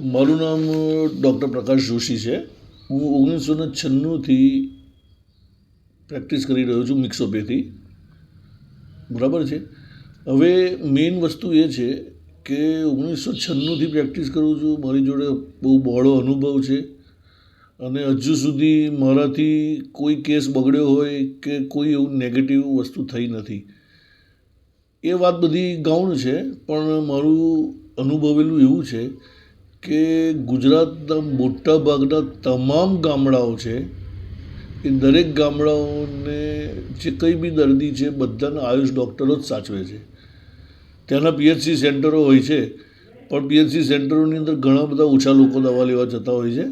મારું નામ ડૉક્ટર પ્રકાશ જોશી છે. હું ઓગણીસો ને છન્નુંથી પ્રેક્ટિસ કરી રહ્યો છું મિક્સોપેથી બરાબર છે? હવે મેઇન વસ્તુ એ છે કે ઓગણીસો છન્નુંથી પ્રેક્ટિસ કરું છું. મારી જોડે બહુ બહોળો અનુભવ છે. અને હજુ સુધી મારાથી કોઈ કેસ બગડ્યો હોય કે કોઈ એવું નેગેટિવ વસ્તુ થઈ નથી. એ વાત બધી ગૌણ છે, પણ મારું અનુભવેલું એવું છે કે ગુજરાતના મોટા ભાગના તમામ ગામડાઓ છે, એ દરેક ગામડાઓને જે કંઈ બી દર્દી છે, બધાના આયુષ ડૉક્ટરો જ સાચવે છે. ત્યાંના પીએચસી સેન્ટરો હોય છે, પણ પીએચસી સેન્ટરોની અંદર ઘણા બધા ઓછા લોકો દવા લેવા જતા હોય છે.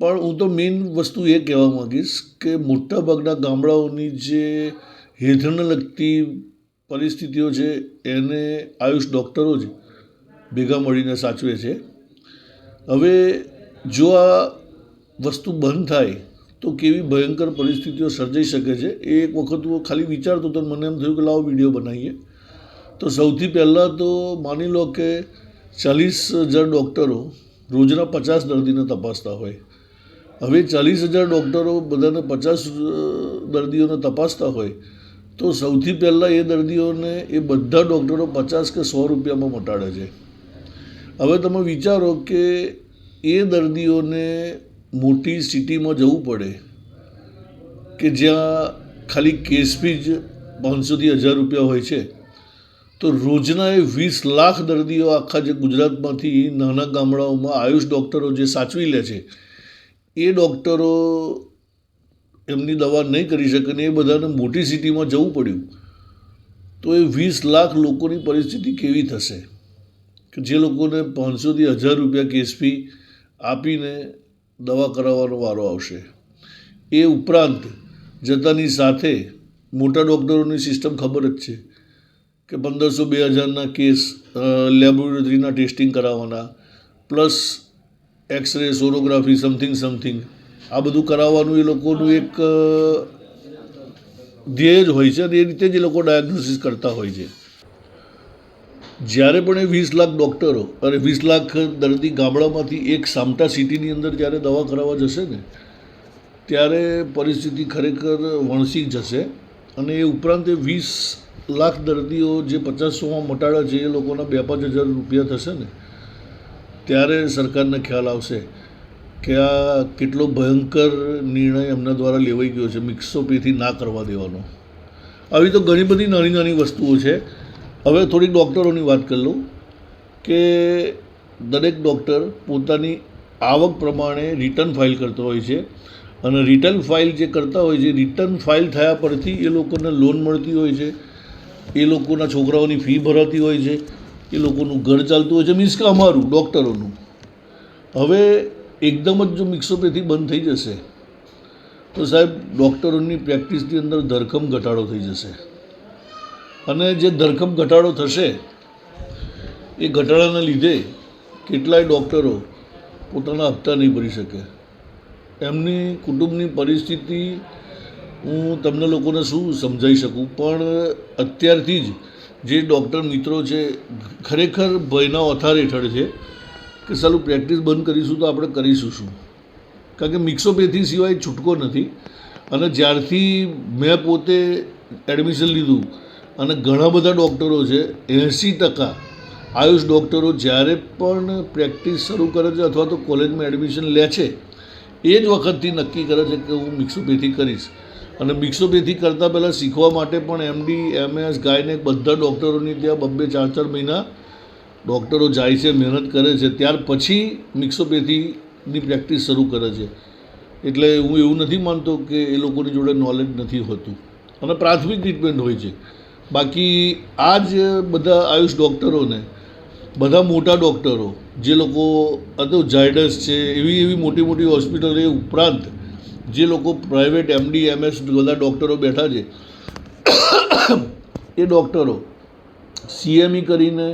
પણ હું તો મેઇન વસ્તુ એ કહેવા માગીશ કે મોટા ભાગના ગામડાઓની જે હેઠળને લગતી પરિસ્થિતિઓ છે, એને આયુષ ડૉક્ટરો જ ભેગા મળીને સાચવે છે. હવે જો આ વસ્તુ બંધ થાય, તો કેવી ભયંકર પરિસ્થિતિઓ સર્જાઈ શકે છે? એ એક વખત હું ખાલી વિચારતો તો મને એમ થયું કે લાવો વીડિયો બનાવીએ. તો સૌથી પહેલાં તો માની લો કે ચાલીસ હજાર ડૉક્ટરો રોજના પચાસ દર્દીને તપાસતા હોય. હવે ચાલીસ હજાર ડૉક્ટરો બધાને પચાસ દર્દીઓને તપાસતા હોય, તો સૌથી પહેલાં એ દર્દીઓને એ બધા ડૉક્ટરો પચાસ કે સો રૂપિયામાં મટાડે છે. હવે તમે વિચારો કે એ દર્દીઓને મોટી સિટીમાં જવું પડે કે જ્યાં ખાલી કેસ ફી જ પાંચસોથી હજાર રૂપિયા હોય છે, તો રોજના એ વીસ લાખ દર્દીઓ આખા જે ગુજરાતમાંથી નાના ગામડાઓમાં આયુષ ડૉક્ટરો જે સાચવી લે છે, એ ડૉક્ટરો એમની દવા નહીં કરી શકે ને એ બધાને મોટી સિટીમાં જવું પડ્યું, તો એ વીસ લાખ લોકોની પરિસ્થિતિ કેવી થશે? કે જે લોકોને પાંચસોથી હજાર રૂપિયા કેસ ફી આપીને દવા કરાવવાનો વારો આવશે. એ ઉપરાંત જતાની સાથે મોટા ડૉક્ટરોની સિસ્ટમ ખબર જ છે કે પંદરસો બે હજારના કેસ લેબોરેટરીના ટેસ્ટિંગ કરાવવાના, plus x-ray, sonography, something something. આ બધું કરાવવાનું એ લોકોનું એક ધ્યેય જ હોય છે અને એ રીતે જ એ લોકો ડાયગ્નોસિસ કરતા હોય છે. જ્યારે પણ એ વીસ લાખ ડૉક્ટરો અને વીસ લાખ દર્દી ગામડામાંથી એક સામટા સિટીની અંદર જ્યારે દવા કરાવવા જશે ને, ત્યારે પરિસ્થિતિ ખરેખર વણસી જશે અને એ ઉપરાંત એ વીસ લાખ દર્દીઓ જે પચાસ સોમાં મટાડે છે એ લોકોના બે પાંચ હજાર રૂપિયા થશે ને, ત્યારે સરકારને ખ્યાલ આવશે કે આ કેટલો ભયંકર નિર્ણય એમના દ્વારા લેવાઈ ગયો છે, મિક્સોપેથી ના કરવા દેવાનો. આવી તો ઘણી બધી નાની નાની વસ્તુઓ છે. હવે થોડીક ડૉક્ટરોની વાત કરી લઉં કે દરેક ડૉક્ટર પોતાની આવક પ્રમાણે રિટર્ન ફાઇલ કરતો હોય છે અને રિટર્ન ફાઇલ જે કરતા હોય છે રિટર્ન ફાઇલ થયા પરથી એ લોકોને લોન મળતી હોય છે, એ લોકોના છોકરાઓની ફી ભરાતી હોય છે, એ લોકોનું ઘર ચાલતું હોય છે મીન્સ કે અમારું, ડૉક્ટરોનું. હવે એકદમ જ જો મિક્સોપેથી બંધ થઈ જશે, તો સાહેબ ડૉક્ટરોની પ્રેક્ટિસની અંદર ધરખમ ઘટાડો થઈ જશે. અને જે ધરખમ ઘટાડો થશે, એ ઘટાડાના લીધે કેટલાય ડૉક્ટરો પોતાના હપ્તા નહીં ભરી શકે. એમની કુટુંબની પરિસ્થિતિ હું તમને લોકોને શું સમજાવી શકું? પણ અત્યારથી જ જે ડૉક્ટર મિત્રો છે, ખરેખર ભયના ઓથાર હેઠળ છે કે સાલું પ્રેક્ટિસ બંધ કરીશું તો આપણે કરીશું શું? કારણ કે મિક્સોપેથી સિવાય છૂટકો નથી. અને જ્યારથી મેં પોતે એડમિશન લીધું અને ઘણા બધા ડૉક્ટરો છે એંસી ટકા આયુષ ડૉક્ટરો જ્યારે પણ પ્રેક્ટિસ શરૂ કરે છે અથવા તો કોલેજમાં એડમિશન લે છે, એ જ વખતથી નક્કી કરે છે કે હું મિક્સોપેથી કરીશ. અને મિક્સોપેથી કરતાં પહેલાં શીખવા માટે પણ એમડી, એમએસ, ગાયનેક બધા ડૉક્ટરોની ત્યાં બબ્બે ચાર ચાર મહિના ડૉક્ટરો જાય છે, મહેનત કરે છે. ત્યાર પછી મિક્સોપેથીની પ્રેક્ટિસ શરૂ કરે છે. એટલે હું એવું નથી માનતો કે એ લોકોની જોડે નોલેજ નથી હોતું. અને પ્રાથમિક ટ્રીટમેન્ટ હોય છે. બાકી આ જ બધા આયુષ ડૉક્ટરોને, બધા મોટા ડૉક્ટરો, જે લોકો અથવા ઝાયડસ છે, એવી એવી મોટી મોટી હોસ્પિટલ એ ઉપરાંત જે લોકો પ્રાઇવેટ એમડી એમએસ બધા ડૉક્ટરો બેઠા છે, એ ડૉક્ટરો સીએમઈ કરીને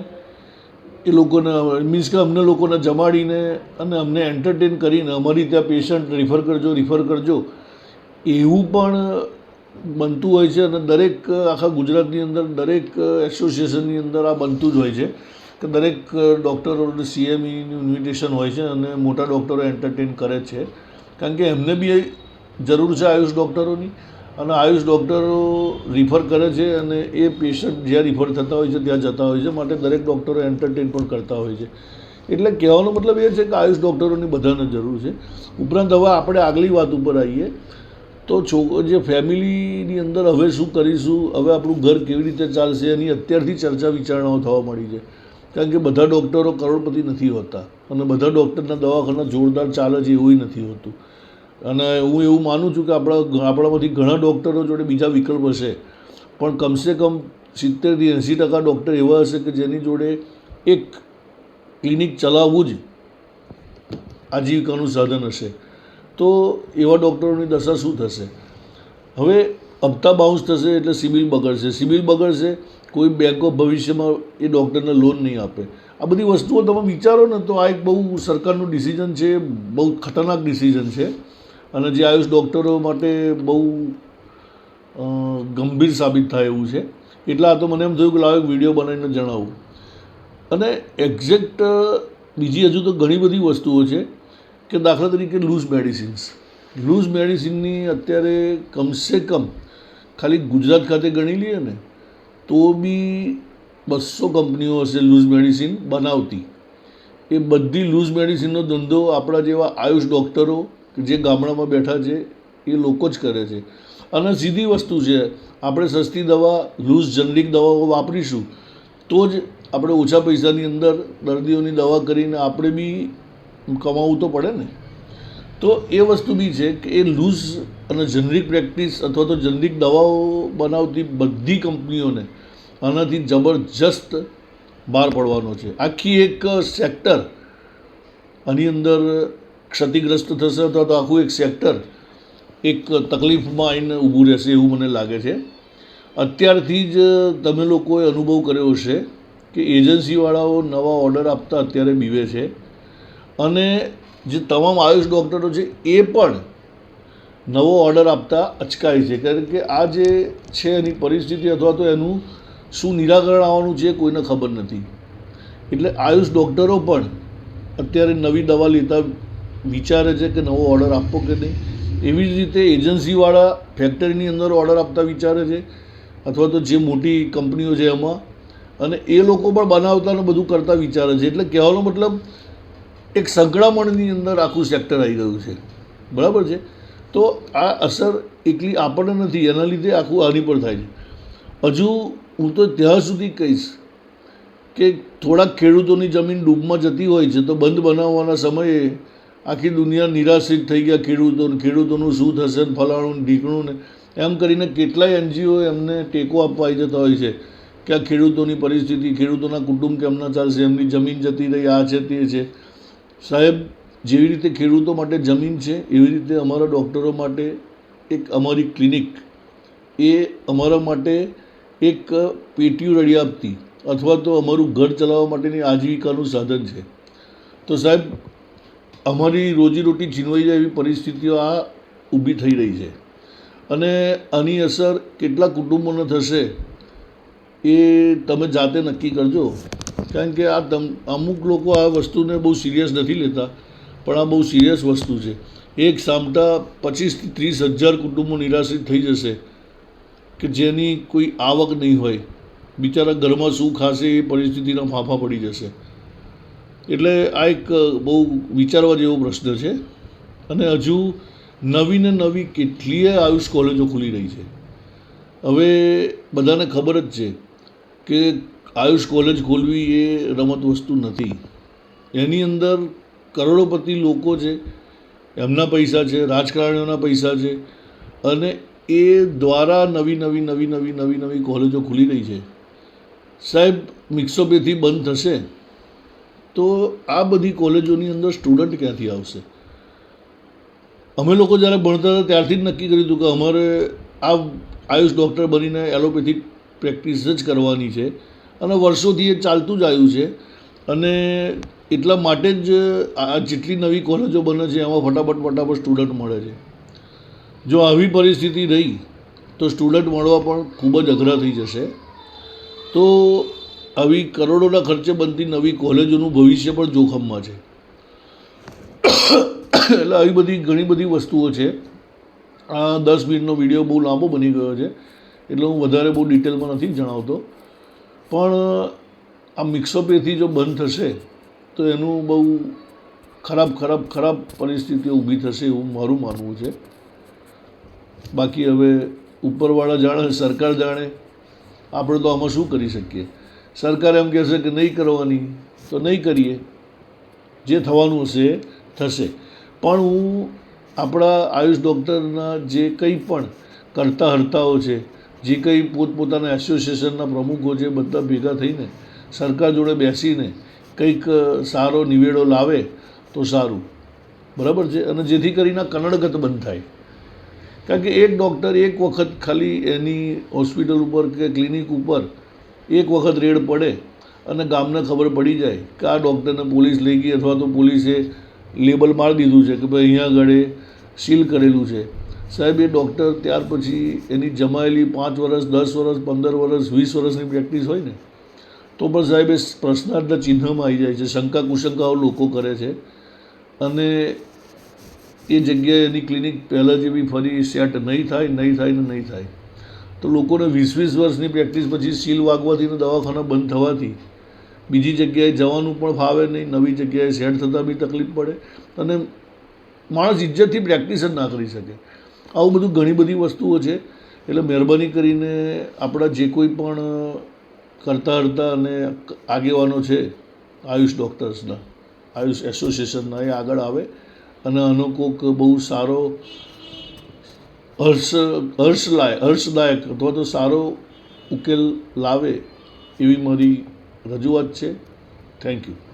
એ લોકોને, મીન્સ કે અમને લોકોને જમાડીને અને અમને એન્ટરટેન કરીને અમારી ત્યાં પેશન્ટ રિફર કરજો રિફર કરજો, એવું પણ બનતું હોય છે અને દરેક, આખા ગુજરાતની અંદર દરેક એસોસિએશનની અંદર આ બનતું જ હોય છે. કે દરેક ડૉક્ટરોને સીએમઈનું ઇન્વિટેશન હોય છે અને મોટા ડૉક્ટરો એન્ટરટેન કરે છે. કારણ કે એમને બી જરૂર છે આયુષ ડૉક્ટરોની. અને આયુષ ડૉક્ટરો રિફર કરે છે અને એ પેશન્ટ જ્યાં રિફર થતા હોય છે ત્યાં જતા હોય છે. માટે દરેક ડૉક્ટરો એન્ટરટેન પણ કરતા હોય છે. એટલે કહેવાનો મતલબ એ છે કે આયુષ ડૉક્ટરોની બધાને જરૂર છે. ઉપરાંત હવે આપણે આગલી વાત ઉપર આવીએ. તો છોકરો જે ફેમિલીની અંદર હવે શું કરીશું, હવે આપણું ઘર કેવી રીતે ચાલશે એની અત્યારથી ચર્ચા વિચારણાઓ થવા મળી છે. કારણ કે બધા ડૉક્ટરો કરોડપતિ નથી હોતા અને બધા ડૉક્ટરના દવાખાના જોરદાર ચાલે છે એવું નથી હોતું. અને હું એવું માનું છું કે આપણા આપણામાંથી ઘણા ડૉક્ટરો જોડે બીજા વિકલ્પ હશે. પણ કમસે કમ સિત્તેરથી એંસી ટકા ડૉક્ટર એવા હશે કે જેની જોડે એક ક્લિનિક ચલાવવું જ આજીવિકાનું સાધન હશે. તો એવા ડૉક્ટરોની દશા શું થશે? હવે હપ્તા બાઉન્સ થશે એટલે સિબિલ બગડશે. સિબિલ બગડશે, કોઈ બેંકો ભવિષ્યમાં એ ડૉક્ટરને લોન નહીં આપે. આ બધી વસ્તુઓ તમે વિચારો ને તો આ એક બહુ સરકારનું ડિસિઝન છે, બહુ ખતરનાક ડિસિઝન છે. અને જે આયુષ ડૉક્ટરો માટે બહુ ગંભીર સાબિત થાય એવું છે. એટલા તો મને એમ થયું કે લાવો વીડિયો બનાવીને જણાવું. અને એક્ઝેક્ટ બીજી હજુ તો ઘણી બધી વસ્તુઓ છે. કે દાખલા તરીકે લૂઝ મેડિસિન્સ. લૂઝ મેડિસિનની અત્યારે કમસે કમ ખાલી ગુજરાત ખાતે ગણી લઈએ ને, તો બી બસો કંપનીઓ હશે લૂઝ મેડિસિન બનાવતી. એ બધી લૂઝ મેડિસિનનો ધંધો આપણા જેવા આયુષ ડૉક્ટરો કે જે ગામડામાં બેઠા છે, એ લોકો જ કરે છે. અને સીધી વસ્તુ છે, આપણે સસ્તી દવા, લૂઝ જનરિક દવાઓ વાપરીશું, તો જ આપણે ઓછા પૈસાની અંદર દર્દીઓની દવા કરીને આપણે બી કમાવવું તો પડે ને. તો એ વસ્તુ બી છે કે એ લૂઝ અને જનરિક પ્રેક્ટિસ અથવા તો જનરિક દવાઓ બનાવતી બધી કંપનીઓને આનાથી જબરજસ્ત બહાર પડવાનો છે. આખી એક સેક્ટર આની અંદર ક્ષતિગ્રસ્ત થશે અથવા તો આખું એક સેક્ટર એક તકલીફમાં આવીને ઊભું રહેશે એવું મને લાગે છે. અત્યારથી જ તમે લોકોએ અનુભવ કર્યો હશે કે એજન્સીવાળાઓ નવા ઓર્ડર આપતા અત્યારે બીવે છે. અને જે તમામ આયુષ ડૉક્ટરો છે, એ પણ નવો ઓર્ડર આપતા અચકાય છે. કારણ કે આ જે છે એની પરિસ્થિતિ અથવા તો એનું શું નિરાકરણ આવવાનું છે કોઈને ખબર નથી. એટલે આયુષ ડૉક્ટરો પણ અત્યારે નવી દવા લેતા વિચારે છે કે નવો ઓર્ડર આપવો કે નહીં. એવી જ રીતે એજન્સીવાળા ફેક્ટરીની અંદર ઓર્ડર આપતા વિચારે છે અથવા તો જે મોટી કંપનીઓ છે એમાં. અને એ લોકો પણ બનાવતા ને બધું કરતા વિચારે છે. એટલે કહેવાનો મતલબ એક સંકળામણની અંદર આખું સેક્ટર આવી ગયું છે. બરાબર છે? તો આ અસર એટલી આપણને નથી, એના લીધે આખું આની પર થાય છે. હજુ હું તો ત્યાં સુધી કહીશ કે થોડાક ખેડૂતોની જમીન ડૂબમાં જતી હોય છે, તો બંધ બનાવવાના સમયે આખી દુનિયા નિરાશિત થઈ ગયા ખેડૂતો, ખેડૂતોનું શું થશે ફલાણું ઢીકણું ને? એમ કરીને કેટલાય એનજીઓ એમને ટેકો આપવા આવી જતા હોય છે કે આ ખેડૂતોની પરિસ્થિતિ, ખેડૂતોના કુટુંબ કેમના ચાલશે, એમની જમીન જતી રહી, આ છે, તે છે. સાહેબ, જેવી રીતે ખેડૂતો માટે જમીન છે, એવી રીતે અમારા ડૉક્ટરો માટે એક અમારી ક્લિનિક. એ અમારા માટે એક પેટીયું રડી આપતી, અથવા તો અમારું ઘર ચલાવવા માટેની આજીવિકાનું સાધન છે. તો સાહેબ, અમારી રોજીરોટી છીનવાઈ જાય એવી પરિસ્થિતિઓ આ ઊભી થઈ રહી છે. અને આની અસર કેટલા કુટુંબોને થશે એ તમે જાતે નક્કી કરજો. કારણ કે આ તમ અમુક લોકો આ વસ્તુને બહુ સિરિયસ નથી લેતા, પણ આ બહુ સિરિયસ વસ્તુ છે. એક સામટા પચીસથી ત્રીસ હજાર કુટુંબો નિરાશ્રિત થઈ જશે કે જેની કોઈ આવક નહીં હોય. બિચારા ઘરમાં શું ખાશે એ પરિસ્થિતિના ફાંફા પડી જશે. એટલે આ એક બહુ વિચારવા જેવો પ્રશ્ન છે. અને હજુ નવી ને નવી કેટલીય આયુષ કોલેજો ખુલી રહી છે. હવે બધાને ખબર જ છે કે આયુષ કોલેજ ખોલવી એ રમત વસ્તુ નથી. એની અંદર કરોડોપતિ લોકો છે. એમના પૈસા છે, રાજકારણીઓના પૈસા છે. અને એ દ્વારા નવી નવી નવી નવી નવી નવી કોલેજો ખુલી રહી છે. સાહેબ મિક્સોપેથી બંધ થશે તો આ બધી કોલેજોની અંદર સ્ટુડન્ટ ક્યાંથી આવશે? અમે લોકો જ્યારે ભણતા હતા ત્યારથી જ નક્કી કર્યું હતું કે અમારે આ આયુષ ડૉક્ટર બનીને એલોપેથિક પ્રેક્ટિસ જ કરવાની છે. અને વર્ષોથી એ ચાલતું જ આવ્યું છે. અને એટલા માટે જ આ જેટલી નવી કોલેજો બને છે, એમાં ફટાફટ ફટાફટ સ્ટુડન્ટ મળે છે. જો આવી પરિસ્થિતિ રહી, તો સ્ટુડન્ટ મળવા પણ ખૂબ જ અઘરા થઈ જશે. તો આવી કરોડોના ખર્ચે બનતી નવી કોલેજોનું ભવિષ્ય પણ જોખમમાં છે. એટલે આવી બધી ઘણી બધી વસ્તુઓ છે. આ દસ મિનિટનો વીડિયો બહુ લાંબો બની ગયો છે, એટલે હું વધારે બહુ ડિટેલમાં નથી જણાવતો. પણ આ મિક્સોપેથી જો બંધ થશે, તો એનું બહુ ખરાબ ખરાબ ખરાબ પરિસ્થિતિઓ ઊભી થશે એવું મારું માનવું છે. બાકી હવે ઉપરવાળા જાણે, સરકાર જાણે, આપણે તો આમાં શું કરી શકીએ? સરકાર એમ કહેશે કે નહીં કરવાની, તો નહીં કરીએ. જે થવાનું હશે, થશે. પણ હું આપણા આયુષ ડૉક્ટરના જે કંઈ પણ કરતા હર્તાઓ છે જે કંઈ પોતપોતાના એસોસિએશનના પ્રમુખો છે બધા ભેગા થઈને સરકાર જોડે બેસીને કંઈક સારો નિવેડો લાવે તો સારું. બરાબર છે? અને જેથી કરીને કનડગત બંધ થાય. કારણ કે એક ડૉક્ટર એક વખત ખાલી એની હોસ્પિટલ ઉપર કે ક્લિનિક ઉપર એક વખત રેડ પડે અને ગામને ખબર પડી જાય કે આ ડૉક્ટરને પોલીસ લઈ ગઈ અથવા તો પોલીસે લેબલ મારી દીધું છે કે ભાઈ અહીંયા આગળ સીલ કરેલું છે. સાહેબ, એ ડૉક્ટર ત્યાર પછી એની જમાયેલી પાંચ વર્ષ દસ વર્ષ પંદર વર્ષ વીસ વર્ષની પ્રેક્ટિસ હોય ને, તો પણ સાહેબ, એ પ્રશ્નાર્થ ચિહ્નમાં આવી જાય છે. શંકા કુશંકાઓ લોકો કરે છે. અને એ જગ્યાએ એની ક્લિનિક પહેલાં જેવી ફરી સેટ નહીં થાય નહીં થાય ને નહીં થાય. તો લોકોને વીસ વીસ વર્ષની પ્રેક્ટિસ પછી સીલ વાગવાથી ને દવાખાના બંધ થવાથી બીજી જગ્યાએ જવાનું પણ ફાવે નહીં, નવી જગ્યાએ સેટ થતાં બી તકલીફ પડે. અને માણસ ઇજ્જતથી પ્રેક્ટિસ જ ના કરી શકે. આવું બધું ઘણી બધી વસ્તુઓ છે. એટલે મહેરબાની કરીને આપણા જે કોઈ પણ કરતા હરતા અને આગેવાનો છે, આયુષ ડૉક્ટર્સના, આયુષ એસોસિએશનના એ આગળ આવે અને આનો કોઈક બહુ સારો હર્ષ, હર્ષલાય, હર્ષદાયક અથવા તો સારો ઉકેલ લાવે એવી મારી રજૂઆત છે. Thank you